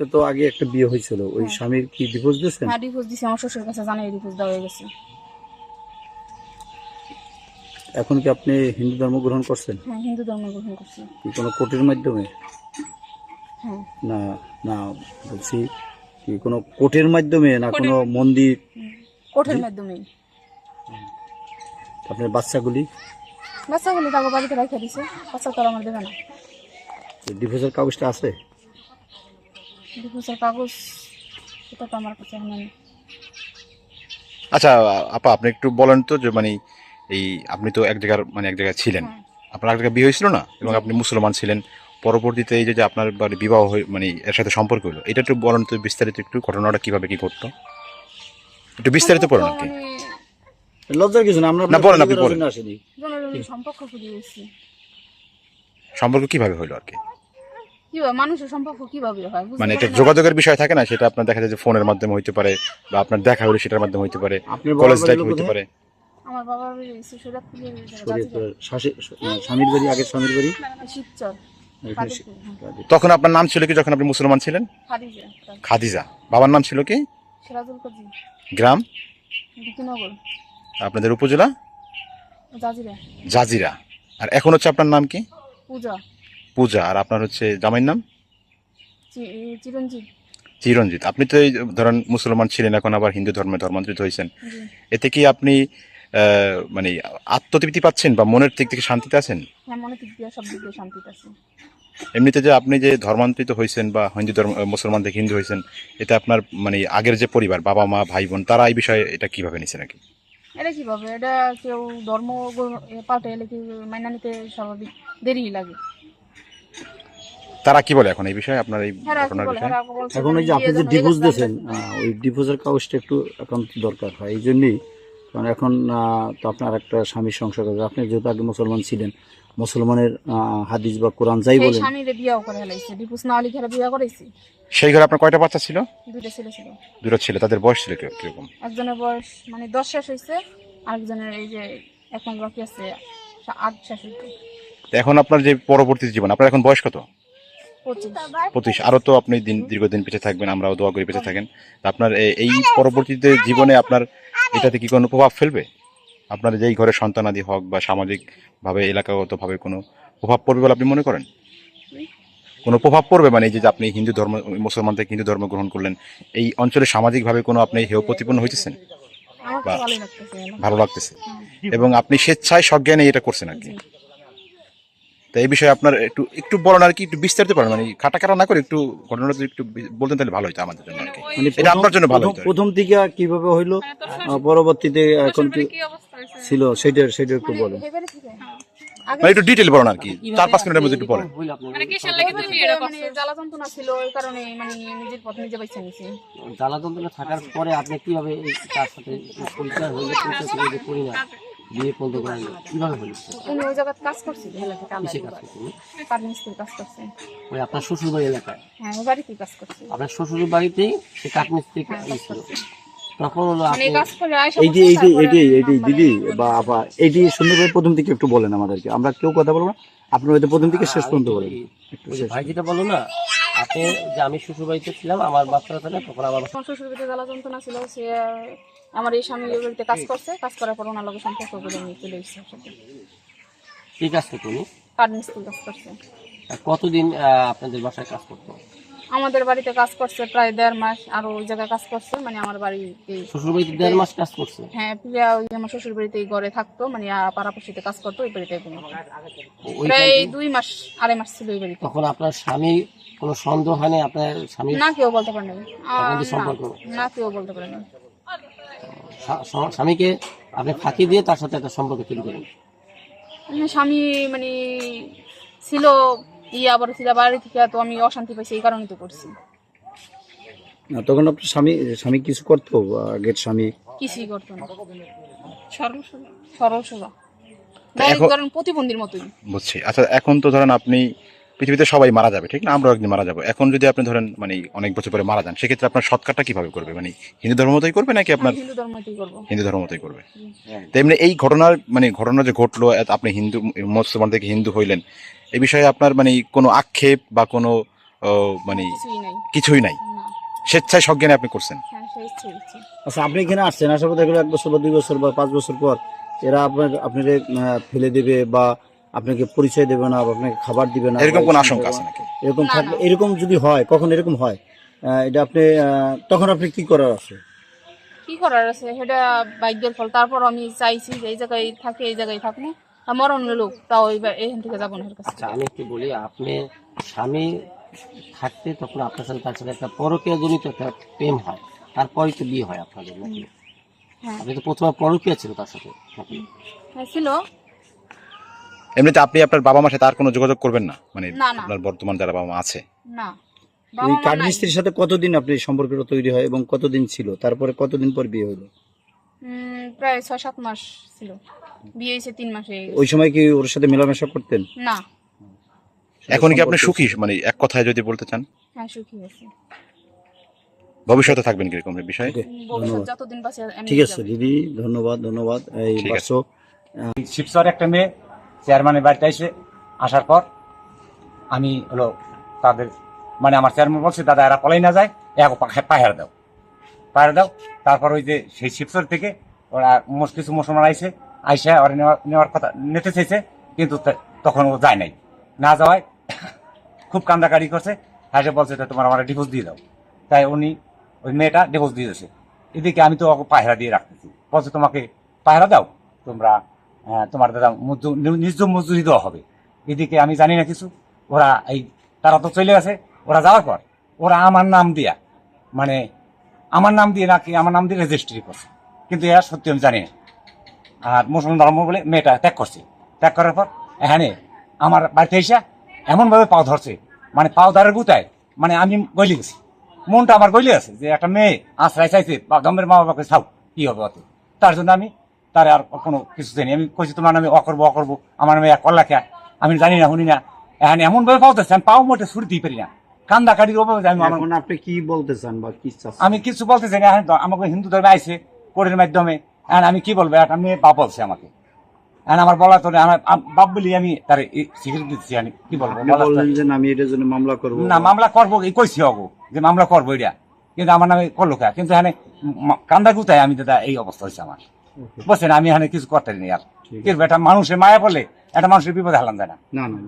তো আগে একটা বিয়ে হয়েছিল। ওই হ্যাঁ। স্বামীর কি ডিভোর্স দিয়েছেন? হ্যাঁ ডিভোর্স দিছে আমার শ্বশুরের কাছে জানাই ডিভোর্স দেওয়া হয়ে গেছে। এখন কি আপনি হিন্দু ধর্ম গ্রহণ করছেন? হ্যাঁ হিন্দু ধর্ম গ্রহণ করছি। কি কোনো কোর্টের মাধ্যমে? হ্যাঁ। না না বলছি কি কোনো কোর্টের মাধ্যমে না কোনো মন্দির? কোর্টের মাধ্যমেই। আপনার বাচ্চাগুলি? বাচ্চাগুলি তাকে বাড়িতে রেখে দিছে। বাচ্চা তো আমার দেবে না। ডিভোর্সের কাগজটা আছে? ডিভোর্সের কাগজ এটা তো আমার কাছে এখন নেই। আচ্ছা আপা আপনি একটু বলেন তো যে মানে এই আপনি তো এক জায়গার মানে এক জায়গায় ছিলেন। হ্যাঁ। আপনার এক জায়গায় বিয়ে হয়েছিল না? এবং আপনি মুসলমান ছিলেন। পরবর্তীতে এই যে যে আপনার বাড়ি বিবাহ হয়ে মানে এর সাথে সম্পর্ক হলো এটা একটু বলেন তো বিস্তারিত একটু ঘটনাটা কীভাবে কি ঘটতো একটু বিস্তারিত পড়েন আর কি। লজ্জার কিছু না আমরা না, বলেন, আপনি বলেন। সম্পর্ক কীভাবে হলো আর কি? কীভাবে মানুষের সম্পর্ক কীভাবে হয়? মানে এটা যোগাযোগের বিষয় থাকে না? সেটা আপনার দেখা যায় যে ফোনের মাধ্যমে হইতে পারে বা আপনার দেখা হলে সেটার মাধ্যমে হইতে পারে আপনার কলেজ লাইফ হইতে পারে। আমার স্বামীর বাড়ি স্বামীর বাড়ি? শিবচর। তখন আপনার নাম ছিল কি যখন আপনি মুসলমান ছিলেন? খাদিজা খাদিজা। বাবার নাম ছিল কি? গ্রাম? আপনাদের উপজেলা? জাজিরা। জাজিরা। আর এখন হচ্ছে আপনার নাম কি? পূজা। পূজা আর আপনার হচ্ছে জামাইয়ের নাম? চিরঞ্জিত। চিরঞ্জিত। আপনি তো এই ধরেন মুসলমান ছিলেন এখন আবার হিন্দু ধর্মে ধর্মান্তরিত হয়েছেন। এতে কি আপনি মানে আত্মতৃপ্তি পাচ্ছেন বা মনের দিক থেকে শান্তিতে আছেন? হ্যাঁ মনে দিক দিয়ে সব দিক দিয়ে শান্তিতে আছে। এমনিতে যে আপনি যে ধর্মান্তরিত হয়েছেন বা হিন্দু ধর্ম মুসলমান থেকে হিন্দু হয়েছেন এতে আপনার মানে আগের যে পরিবার বাবা মা ভাই বোন তারা এই বিষয়ে এটা কীভাবে নিচ্ছে নাকি? এটা কীভাবে? এটা কেউ ধর্ম পাল্টে এলে কি মাইনা নিতে স্বাভাবিক? দেরি লাগে। তারা কি বলে এখন এই বিষয়ে? আপনার এই হ্যাঁ ঘটনার বিষয়ে? এখন এই যে আপনি যে ডিভোর্স দিয়েছেন ওই ডিভোর্সের কাগজটা একটু এখন দরকার হয় এই জন্যই। কারণ এখন তো আপনার একটা স্বামীর সংসার আছে আপনি যেহেতু আগে মুসলমান ছিলেন মুসলমানের হাদিস বা কোরআন যাই সেই বলেন। সেই ঘরে আপনার কয়টা বাচ্চা ছিল? দুটো ছেলে ছিল। দুটো ছেলে তাদের বয়স ছিল কি- কীরকম? একজনের বয়স মানে দশ শেষ হয়েছে আরেকজনের এই যে মাস বাকি আছে আট শেষ এখন আপনার যে পরবর্তী জীবন আপনার এখন বয়স কত? পঁচিশ। পঁচিশ। আরও তো আপনি দিন দীর্ঘদিন বেঁচে থাকবেন আমরাও দোয়া করি বেঁচে থাকেন। তা আপনার এই পরবর্তীতে জীবনে আপনার এটাতে কি কোনো প্রভাব ফেলবে? আপনার যেই ঘরে সন্তানাদি হোক বা সামাজিক ভাবে এলাকাগত ভাবে কোনো প্রভাব পড়বে বলে আপনি মনে করেন? কোনো প্রভাব পড়বে? মানে এই যে আপনি হিন্দু ধর্ম মুসলমান থেকে হিন্দু ধর্ম গ্রহণ করলেন এই অঞ্চলে সামাজিকভাবে কোনো আপনি হেয় প্রতিপন্ন হইতেছেন? এখন। ভালো লাগতেছে। এবং আপনি স্বেচ্ছায় সজ্ঞানে এটা করছেন আর কি। তো এই বিষয়ে আপনার একটু একটু বলেন আর কি একটু বিস্তারিত পারেন মানে খাটা কাটা না করে একটু ঘটনাটা যদি একটু বলতেন তাহলে ভালো হতো আমাদের জন্য আর কি। মানে এটা আপনার জন্য ভালো প্রথম- হতো। প্রথম দিকে কীভাবে হইল? পরবর্তীতে এখন কি ছিল? সেটা সেটা একটু বলেন। ঠিক আছে। আগে মানে একটু ডিটেল বলেন আর কি চার পাঁচ মিনিটের মধ্যে একটু বলেন। মানে লাগে তুমি মানে জ্বালা যন্ত্রণা ছিল এই কারণে মানে নিজের পথ নিজে বাইছে নিছি জ্বালা যন্ত্রণা থাকার পরে আপনি কীভাবে তার সাথে পরিচয় হয়ে পরিচয় করি না। বিয়ে করা কীভাবে হলো উনি ওই জায়গায় কাজ থেকে কিসে কাজ মিস্ত্রির কাজ করছে। ওই আপনার শ্বশুর বাড়ি এলাকায়? হ্যাঁ ওই বাড়িতেই কাজ করছে। আপনার শ্বশুর বাড়িতেই সে কাঠমিস্ত্রি কাজ ছিল তখন হলো মানে আপনি এই কাজ করে এই যে এই যে এটি এটি দিদি বা আপা এটি সুন্দরভাবে প্রথম দিকে একটু বলেন আমাদেরকে। আমরা কেউ কথা বলব না আপনার হয়তো প্রথম থেকে শেষ পর্যন্ত বলেন। ভাই যেটা বলো না আপনি যে আমি শ্বশুর বাড়িতে ছিলাম আমার বাচ্চারা ছিল তখন আমার আমার শ্বশুর বাড়িতে জ্বালা যন্ত্রণা ছিল সে আমার এই স্বামী ওই বাড়িতে কাজ করছে কাজ করার পর ওনার লগে সম্পর্ক করে নিয়ে চলে এসেছে সাথে ঠিক আছে তুমি কাঠ মিস্ত্রি কাজ করছে। আর কতদিন আহ, আপনাদের বাসায় কাজ করতো? আমাদের বাড়িতে কাজ করছে প্রায় দেড় মাস আর ওই জায়গায় কাজ করছে মানে আমার বাড়িতে শ্বশুর বাড়িতে দেড় মাস কাজ করছে? হ্যাঁ প্রিয়া ওই আমার শ্বশুর বাড়িতে এই ঘরে থাকতো মানে আহ, পাড়াপড়শিতে কাজ করতো ওই বাড়িতে ঘুমাতো। ওই প্রায় দুই মাস আড়াই মাস ছিল ওই বাড়িতে। তখন আপনার স্বামী কোনো সন্দেহ হয়নি আপনার স্বামী না কেউ বলতে পারে না আপনাদের সম্পর্ক? না কেউ বলতে পারে না স্বা- স্বা- স্বামীকে আপনি ফাঁকি দিয়ে তার সাথে একটা সম্পর্ক তৈরি করেন? মানে স্বামী মানে ছিল ইয়ে আবার ছিল বাড়ি থেকে তো আমি অশান্তি পাইছি এই কারণে তো করছি। না, তখন আপনার স্বামী স্বামী কিছু করতো? আগের স্বামী? কিছুই করতো না। সরল সোজা প্রতিবন্ধীর মতোই। বুঝছি। আচ্ছা এখন তো ধরেন আপনি পৃথিবীতে সবাই মারা যাবে ঠিক না? আমরাও একদিন মারা যাব। এখন যদি আপনি ধরেন মানে অনেক বছর পরে মারা যান সেক্ষেত্রে আপনার সৎকারটা কীভাবে করবে? মানে হিন্দু ধর্ম মতোই করবে নাকি আপনার হিন্দু ধর্মতেই করব। হিন্দু ধর্ম মতোই করবে? তেমনি এই ঘটনার মানে ঘটনা যে ঘটলো এত আপনি হিন্দু মুসলমান থেকে হিন্দু হইলেন এই বিষয়ে আপনার মানে কোনো আক্ষেপ বা কোনো ও মানে কিছুই নাই। কিছুই নাই? স্বেচ্ছায় সজ্ঞানে আপনি করছেন? হ্যাঁ সেই আচ্ছা আপনি এখানে আসছেন আসার পর দেখল এক বছর বা দুই বছর বা পাঁচ বছর পর এরা আপনার আপনাকে ফেলে দেবে বা আপনাকে পরিচয় দেবে না আপনাকে খাবার দিবে না এরকম কোন আশঙ্কা আছে নাকি? এরকম থাকলে এরকম যদি হয় কখন এরকম হয়? আহ, এটা আপনি তখন আপনি কি করার আছে? কি করার আছে? সেটা ভাগ্যের ফল। তারপর আমি চাইছি যে এই জায়গায় থাকে এই জায়গায় থাকব আর মরণ লোক তাও এবার এখান থেকে যাব না কাছে। আচ্ছা আমি একটু বলি আপনি স্বামী থাকতে তখন আপনার সাথে তার সাথে একটা পরকীয়া জনিত একটা প্রেম হয়। তারপরে তো বিয়ে হয় আপনাদের নাকি? হ্যাঁ। আপনি তো প্রথমে পরকীয়া ছিল তার সাথে হ্যাঁ, ছিল। এমনিতে আপনি আপনার বাবা মার সাথে আর কোনো যোগাযোগ করবেন না? মানে না, না। আপনার বর্তমান যারা বাবা মা আছে। না। এই বাবা মা নাই। কাঠমিস্ত্রির সাথে কতদিন আপনি সম্পর্কটা তৈরি হয় এবং কতদিন ছিল? তারপরে কতদিন পর বিয়ে হলো? উম, প্রায় ছয় সাত মাস ছিল। বিয়ে হয়েছে তিন মাসে ওই সময় কি ওর সাথে মেলামেশা করতেন? না। এখন কি আপনি সুখী? মানে এক কথায় যদি বলতে চান। হ্যাঁ সুখী হয়েছে ভবিষ্যতে থাকবেন কীরকম এই বিষয়ে? ভবিষ্যৎ ধন্যবাদ। যতদিন বাঁচে এমনি ঠিক আছে যাবে। দিদি ধন্যবাদ ধন্যবাদ। এই ঠিক আছে। বাসো শিবসর একটা মেয়ে চেয়ারম্যানের বাড়িতে এসে আসার পর আমি হলো তাদের মানে আমার চেয়ারম্যান বলছে, দাদা, এরা পলাই না যায় এক পাহাড় দাও। পাহাড় দাও, তারপর ওই যে সেই শিবসর থেকে ওরা কিছু মুসলমান আইসে আইসা ওরা নেওয়া- নেওয়ার কথা, নিতে চাইছে, কিন্তু তখন ও যায় নাই। না যাওয়ায় খুব কান্দাকাড়ি করছে, হাসে বলছে, "তা তোমার আমার ডিভোর্স দিয়ে দাও। তাই উনি, ওই মেয়েটা ডিভোর্স দিয়ে দিয়েছে। এদিকে আমি তো পায়রা দিয়ে রাখতেছি। বলছে, তোমাকে পায়রা দাও, তোমরা তোমার দাদা নিজ মজুরি দেওয়া হবে। এদিকে আমি জানি না কিছু। ওরা এই তারা তো চলে গেছে। ওরা যাওয়ার পর ওরা আমার নাম দিয়া মানে আমার নাম দিয়ে নাকি আমার নাম দিয়ে রেজিস্ট্রি করছে। কিন্তু এরা সত্যি আমি জানি না। আর মুসলমান ধর্ম বলে মেয়েটা ত্যাগ করছে। ত্যাগ করার পর এখানে আমার বাড়িতে এসে এমনভাবে পাও ধরছে। মানে পাও ধরার গুতায় মানে আমি গলি গেছি। মনটা আমার গলি আছে যে একটা মেয়ে আশ্রয় চাইছে বা গমের মা বাবাকে ছাও কি হবে অত তার জন্য আমি তার আর কোনো কিছু জানি আমি কইছি তোমার নামে অকরবো অকরবো আমার মেয়ে কল্লা খেয়া। আমি জানি না শুনি না। এখন এমন ভাবে পাও ধরছে আমি পাও মোটে ছুটি দিতে পারি না। কান্দা কাটির অভাবে আমি আমার আপনি কি বলতে চান বা কি আমি কিছু বলতে চাই না এখন আমাকে হিন্দু ধর্মে আইছে কোর্টের মাধ্যমে। এখন আমি কি বলব? একটা মেয়ে বাপ বলছে আমাকে। এখন আমার বলা তো আমার বাপ বলি আমি তার স্বীকৃতি দিচ্ছি আমি কি বলব? বললেন যে আমি এটার জন্য মামলা করব। না মামলা করব এই কইছি হব যে মামলা করব এটা। কিন্তু আমার নামে করল কিন্তু এখানে কান্দা গুতায় আমি দাদা এই অবস্থা হয়েছে আমার। বুঝছেন আমি এখানে কিছু করতে নেই আর কি বেটা মানুষের মায়া বলে একটা মানুষের বিপদে হালান যায় না না না।